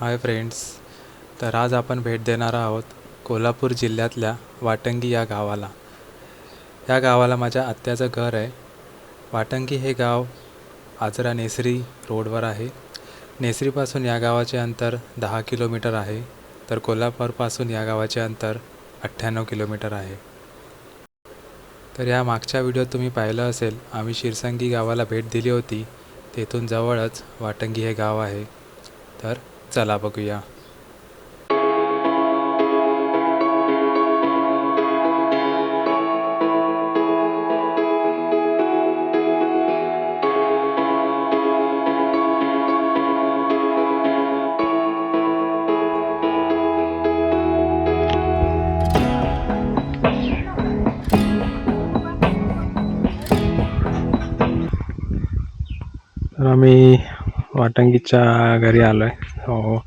Hi friends तर आज आपण भेट देणार आहोत कोल्हापूर जिल्ह्यातल्या वाटंगी या गावाला. या गावाला माझ्या आत्याचं घर आहे. वाटंगी हे गाव आजरा नेसरी रोडवर आहे. नेसरीपासून या गावाचे अंतर दहा किलोमीटर आहे तर कोल्हापूरपासून या गावाचे अंतर अठ्ठ्याण्णव किलोमीटर आहे. तर या मागच्या व्हिडिओत तुम्ही पाहिलं असेल आम्ही शिरसंगी गावाला भेट दिली होती. तेथून जवळच वाटंगी हे गाव आहे. तर चला बघूया. तर आम्ही वाटंगीच्या घरी आलो आहे हो.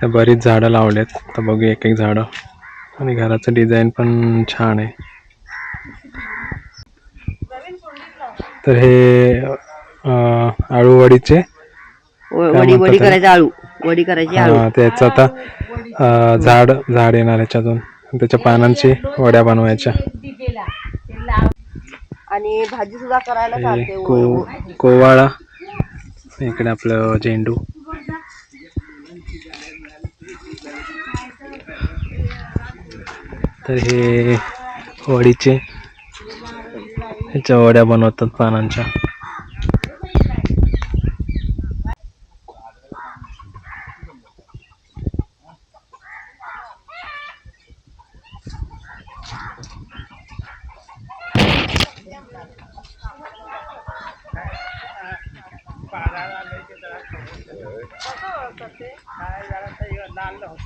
त्या बरीच झाडं लावलेत. तर बघूया एक एक झाडं. आणि घराचं डिझाईन पण छान आहे. तर हे आळूवडीचे वडी? करायची आळू. वडी करायची त्याचं आता झाड झाड येणार ह्याच्यातून त्याच्या पानांची वड्या बनवायच्या. आणि भाजी सुद्धा करायला को कोवाळा. इकडे आपलं झेंडू. तर हे वडीचे. ह्याच्या वड्या बनवतात पानांच्या.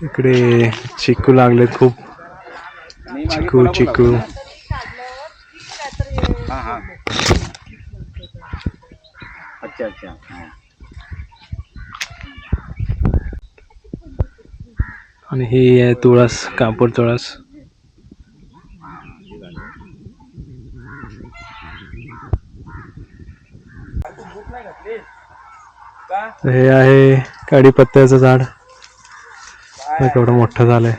इकडे चिकू लागलेत खूप. चिकू चिकू. अच्छा अच्छा. हाँ. आणि ही आहे तुळस कापूर तुळस. हे आहे कढीपत्त्याचं झाड. हे केवढं मोठं झालंय.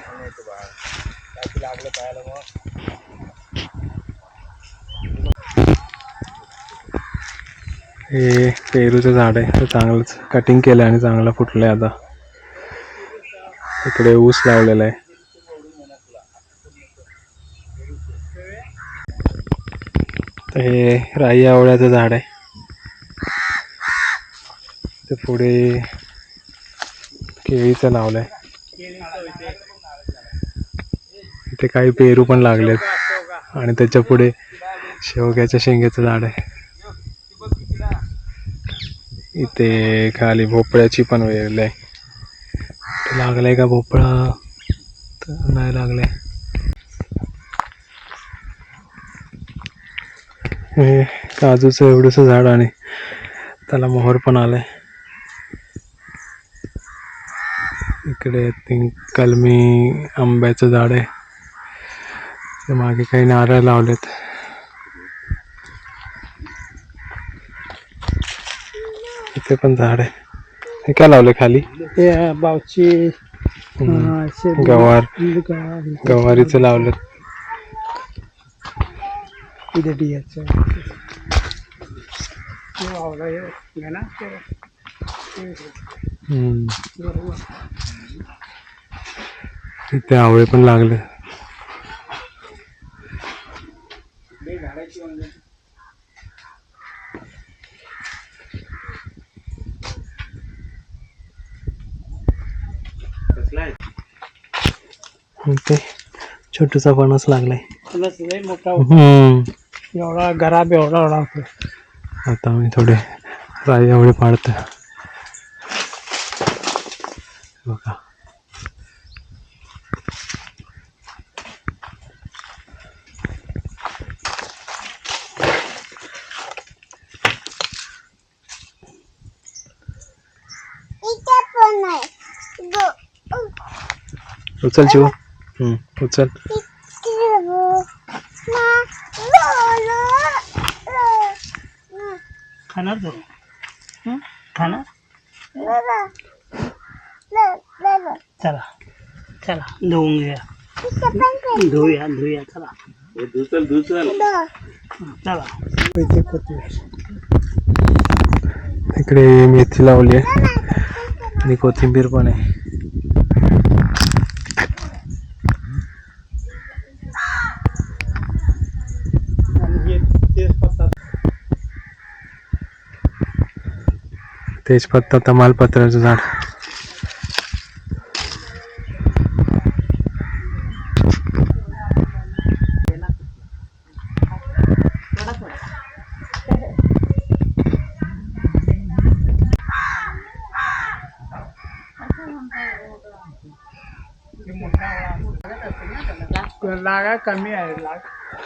हे पेरूचं झाड आहे. ते चांगलंच कटिंग केलं आणि चांगलं आहे आता. इकडे ऊस लावलेला आहे. तर हे राई आवळ्याचं झाड आहे. ते पुढे केळीचं लावलंय. इथे काही पेरू पण लागलेत. आणि त्याच्या पुढे शेवग्याच्या शेंग्याचं झाड आहे. इथे खाली भोपळ्याची पण वेल आहे. लागलाय का भोपळा? तर नाही लागलाय. हे काजूचं एवढस झाड आणि त्याला मोहर पण आलाय. इकडे थिंक कलमी आंब्याचं झाड आहे. मागे काही नारळ लावलेत. इथे पण झाड आहे. हे काय लावले खाली? बावची हम्म. गवार. गवारीचं लावलं हम्म. इथे आवळे पण लागले. इथे छोटूसा फणस लागलाय. मोठा हम्म. एवढा घराब एवढा एवढा. आता मी थोडे राई आवळे पाडतोय. बघा. उचल चिव हम्म उचल खाणार तो? हं? खाणार? चला चला. धुवून घ्या धुया धुया चला. दुचल दुचल चला. कोथिंबीर इकडे मेथी लावली आहे आणि कोथिंबीर पण आहे. तेजपत्ता तमालपत्राचं झाड. लागा कमी आहे लाग.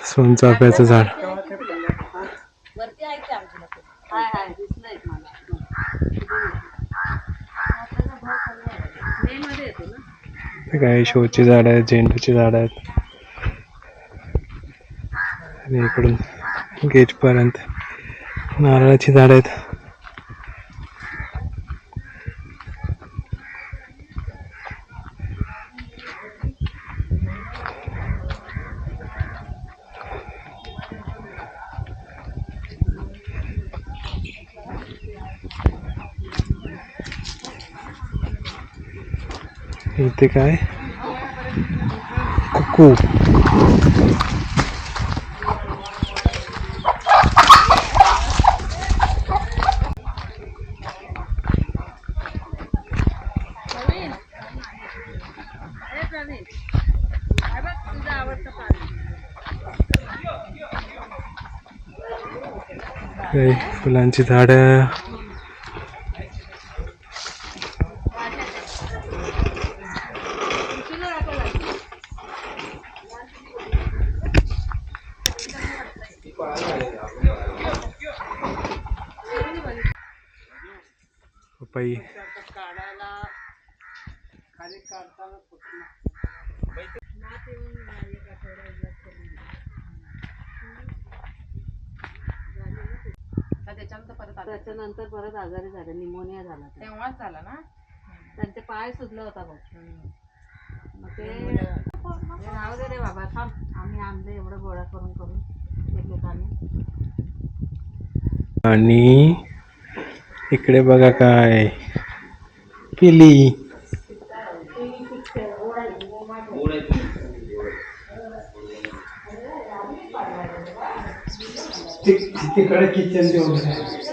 सोनचाफ्याचं झाड. काही शोची झाड आहेत झेंडूची झाड आहेत. आणि इकडून गेट पर्यंत नारळाची झाड आहेत. इथे काय? कुकू. फुलांची झाडं. पपई फुटणं. त्याच्यानंतर परत आजारी झाले निमोनिया झाला. तेव्हाच झाला ना त्यांचे पाय सुजला होता बघ मग ते ते राहू दे रे बाबा थांब आम्ही आणले एवढं गोळा करून करून एकमेकांनी आणि इकडे बघा काय. पिली. तिकडे किचन तेवढं